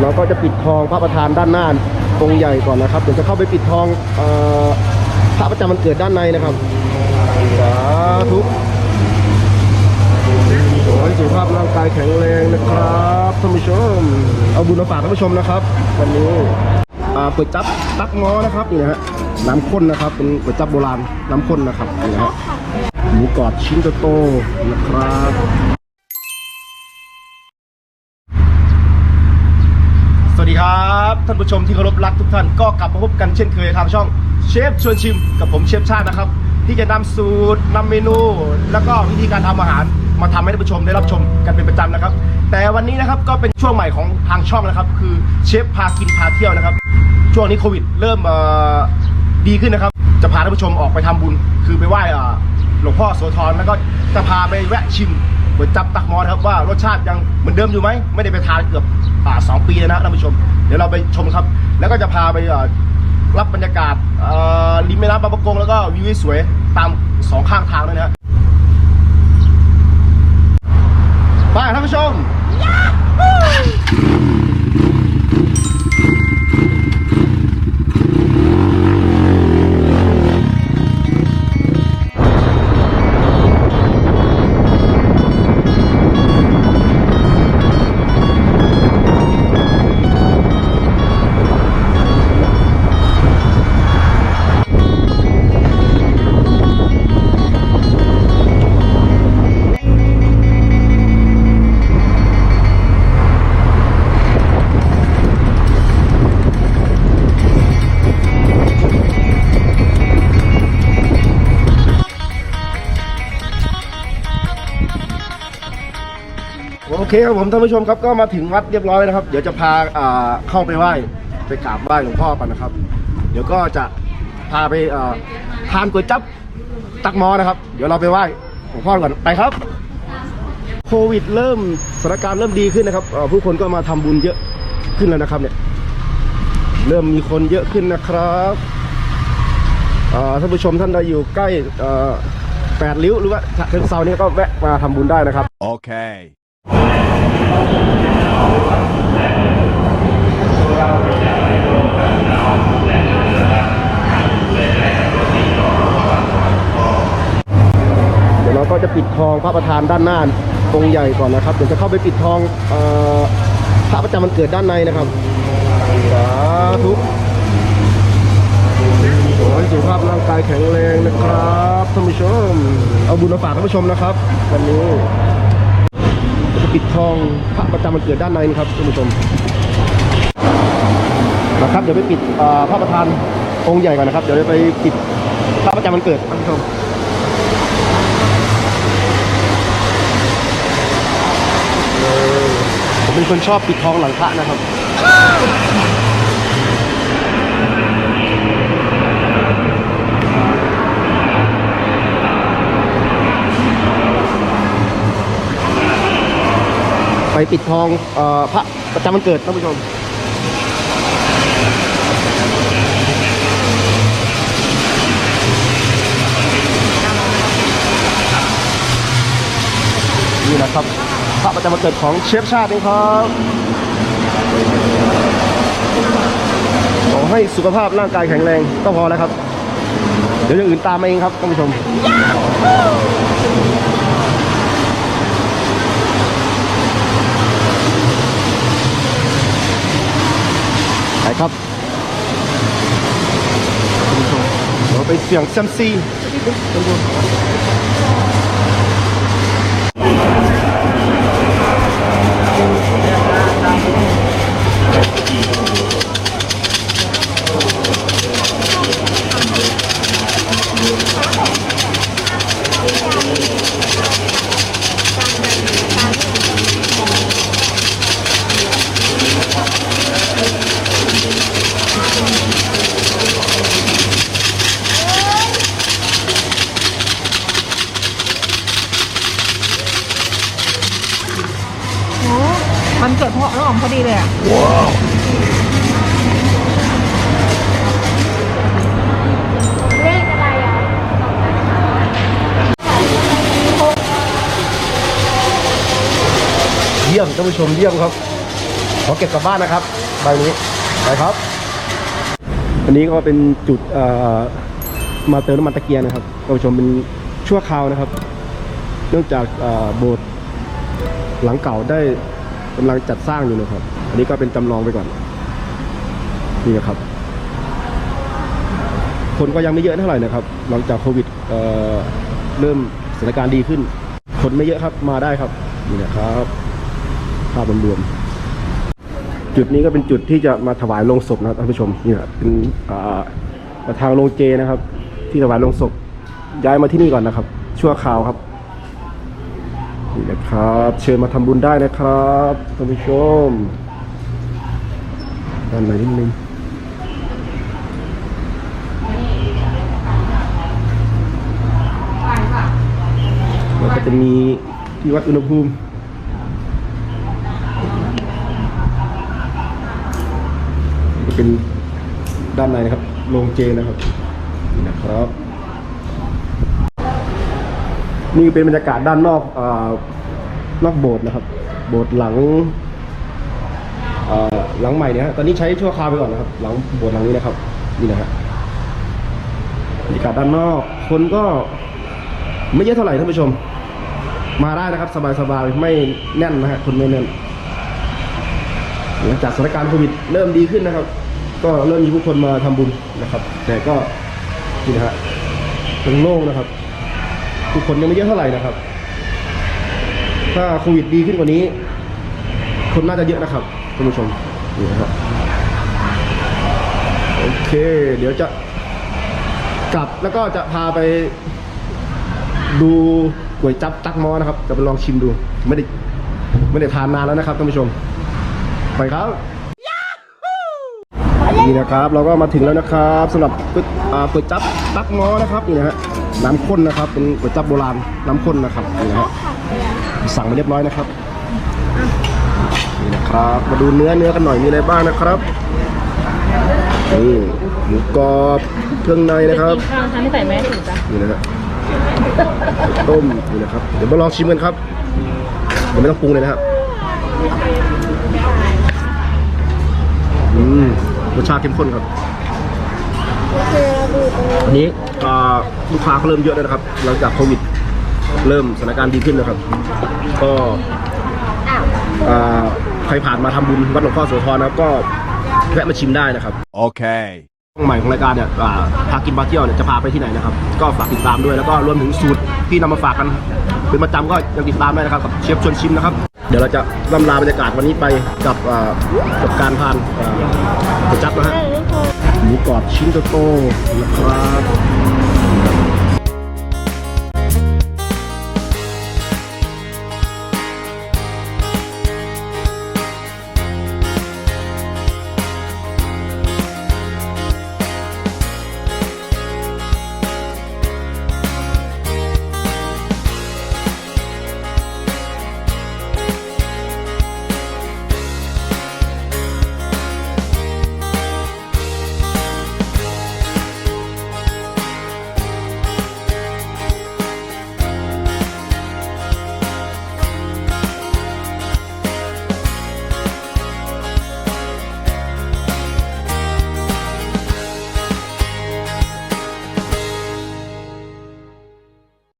ยวเราก็จะปิดทองพระประธานด้านหน้าองค์ใหญ่ก่อนนะครับเดี๋ยวจะเข้าไปปิดทองอพระประจำวันเกิดด้านในนะครับสาธุขอให้สุขภาพร่างกายแข็งแรงนะครับท่านผู้ชม เอาบุญมาฝากท่านผู้ชมนะครับ วันนี้อ่าก๋วยจับตักง้อนะครับนี่นะฮะน้ำข้นนะครับ เป็นก๋วยจับโบราณน้ำข้นนะครับนี่นะฮะหมูกรอบชิ้นโตๆนะครับ สวัสดี ครับท่านผู้ชมที่เคารพรักทุกท่านก็กลับมาพบกันเช่นเคยทางช่องเชฟชวนชิมกับผมเชฟชาตินะครับ ที่จะนำสูตรนำเมนู แล้วก็วิธีการทำอาหาร มาทำให้ท่านผู้ชมได้รับชมกันเป็นประจำนะครับ แต่วันนี้นะครับก็เป็นช่วงใหม่ของทางช่องนะครับ คือเชฟพากินพาเที่ยวนะครับ ช่วงนี้โควิดเริ่มดีขึ้นนะครับ จะพาท่านผู้ชมออกไปทำบุญ คือไปไหว้หลวงพ่อโสธรแล้วก็จะพาไปแวะชิมก๋วยจับตักมอครับว่ารสชาติยังเหมือนเดิมอยู่ไหมไม่ได้ไปทานเกือบ อ่าสองปีแล้วนะท่านผู้ชม เดี๋ยวเราไปชมครับ แล้วก็จะพาไปรับบรรยากาศริมแม่น้ำบางประกงแล้วก็วิวสวยตามสองข้างทางด้วยนะฮะไปท่านผู้ชม โอเคครับผมท่านผู้ชมครับก็มาถึงวัดเรียบร้อยนะครับ เดี๋ยวจะพาอ่าเข้าไปไหว้ไปกราบไหว้หลวงพ่อกันนะครับ เดี๋ยวก็จะพาไปอ่าทานก๋วยจั๊บตักหมอนะครับ เดี๋ยวเราไปไหว้หลวงพ่อก่อนไปครับ โควิดเริ่มสถานการณ์เริ่มดีขึ้นนะครับเอ่อผู้คนก็มาทำบุญเยอะขึ้นแล้วนะครับเนี่ยเริ่มมีคนเยอะขึ้นนะครับเอ่อท่านผู้ชมท่านใดอยู่ใกล้เอ่อแปดริ้วหรือว่าฉะเชิงเซานี่ก็แวะมาทำบุญได้นะครับ Okay. เดี๋ยวเราก็จะปิดทองพระประธานด้านหน้าองค์ใหญ่ก่อนนะครับ เดี๋ยวจะเข้าไปปิดทองเออพระประจำวันเกิดด้านในนะครับสาธุขอให้สุขภาพร่างกายแข็งแรงนะครับท่านผู้ชม เอาบุญมาฝากท่านผู้ชมนะครับ วันนี้ ปิดทองพระประจำวันเกิดด้านในนะครับท่านผู้ชมนะครับเดี๋ยวไปปิดพระประธานองค์ใหญ่ก่อนนะครับ เดี๋ยวจะไปปิดพระประจำวันเกิดท่านผู้ชมผมเป็นคนชอบปิดทองหลังพระนะครับ ไปปิดทองออพระประจำวันเกิดท่านผู้ชมนี่นะครับพระประจำวันเกิดของเชฟชาติเองครับขอให้สุขภาพร่างกายแข็งแรงก็พอแล้วครับ เดี๋ยวอย่างอื่นตามมาเองครับท่านผู้ชม ไปครับท่านผู้ชม เสียงซัมซี เกิดพ่อน้องอ๋อมพอดีเลยอะเลขอะไรอะเยี่ยมท่านผู้ชมเยี่ยมครับพอเก็บกลับบ้านนะครับใบนี้ไปครับ อันนี้ก็เป็นจุดเอ่อมาเติมน้ำมันตะเกียงนะครับท่านผู้ชมเป็นชั่วคราวนะครับ เนื่องจากเอ่อโบสถ์หลังเก่าได้ กำลังจัดสร้างอยู่นะครับ อันนี้ก็เป็นจำลองไปก่อน นี่นะครับ คนก็ยังไม่เยอะเท่าไหร่นะครับ หลังจากโควิดเเริ่มสถานการณ์ดีขึ้น คนไม่เยอะครับมาได้ครับ นี่นะครับภาพรวมๆจุดนี้ก็เป็นจุดที่จะมาถวายลงศพนะท่านผู้ชมนี่นะเป็นทางโรงเจนะครับ ที่ถวายลงศพย้ายมาที่นี่ก่อนนะครับ ชั่วคราวครับ นี่นะครับ เชิญมาทำบุญได้นะครับท่านผู้ชมด้านในนิดนึงแล้วก็จะมีที่วัดอุณหภูมิเป็นด้านในนะครับ โรงเจนะครับ นี่นะครับ นี่เป็นบรรยากาศด้านนอกอนอกโบสถ์นะครับ โบสถ์หลังหลังใหม่เนี่ยตอนนี้ใช้ชั่วคราวไปก่อนนะครับ หลังโบสถ์หลังนี้นะครับ นี่นะฮะบรรยากาศด้านนอก คนก็ไม่เยอะเท่าไหร่ท่านผู้ชม มาได้นะครับ สบายๆไม่แน่นนะฮะคนไม่แน่นหลังจากสถานการณ์โควิดเริ่มดีขึ้นนะครับ ก็เริ่มมีผู้คนมาทำบุญนะครับ แต่ก็นี่นะฮะยังโล่งนะครับ ผู้คนยังไม่เยอะเท่าไหร่นะครับ ถ้าโควิดดีขึ้นกว่านี้ คนน่าจะเยอะนะครับท่านผู้ชมนี่นะครับโอเค เดี๋ยวจะกลับแล้วก็จะพาไปดูก๋วยจับตักมอนะครับ จะไปลองชิมดู ไม่ได้ไม่ได้ทานนานแล้วนะครับท่านผู้ชม ไปครับนี่นะครับ เราก็มาถึงแล้วนะครับสำหรับก๋วยจับตักมอนะครับนี่นะฮะ น้ำข้นนะครับ เป็นก๋วยจับโบราณน้ำข้นนะครับนี่นะฮะสั่งมาเรียบร้อยนะครับนี่นะครับ มาดูเนื้อเนื้อกันหน่อยมีอะไรบ้างนะครับนี่หมูกรอบเครื่องในนะครับข้าวทานไม่ใส่แมสถึงจ้ะนี่นะฮะต้มนี่นะครับเดี๋ยวมาลองชิมกันครับเดี๋ยวไม่ต้องปรุงเลยนะครับอืมรสชาติเข้มข้นครับ อันนี้อ่าลูกค้าเขาเริ่มเยอะแล้วนะครับ หลังจากโควิด เริ่มสถานการณ์ดีขึ้นนะครับ ก็อ่าใครผ่านมาทำบุญวัดหลวงพ่อโสธรนะครับก็แวะมาชิมได้นะครับ Okay. ช่องใหม่ของรายการเนี่ยอ่าพากินพาเที่ยวเนี่ยจะพาไปที่ไหนนะครับ ก็ฝากติดตามด้วยแล้วก็รวมถึงสูตรที่นำมาฝากกัน เป็นประจำก็ยังติดตามได้นะครับกับเชฟชวนชิมนะครับ เดี๋ยวเราจะล่ำลาบรรยากาศวันนี้ไปกับอ่ากับการทานอ่าก๋วยจั๊บนะฮะห มูกรอบชิ้นโตๆนะครับ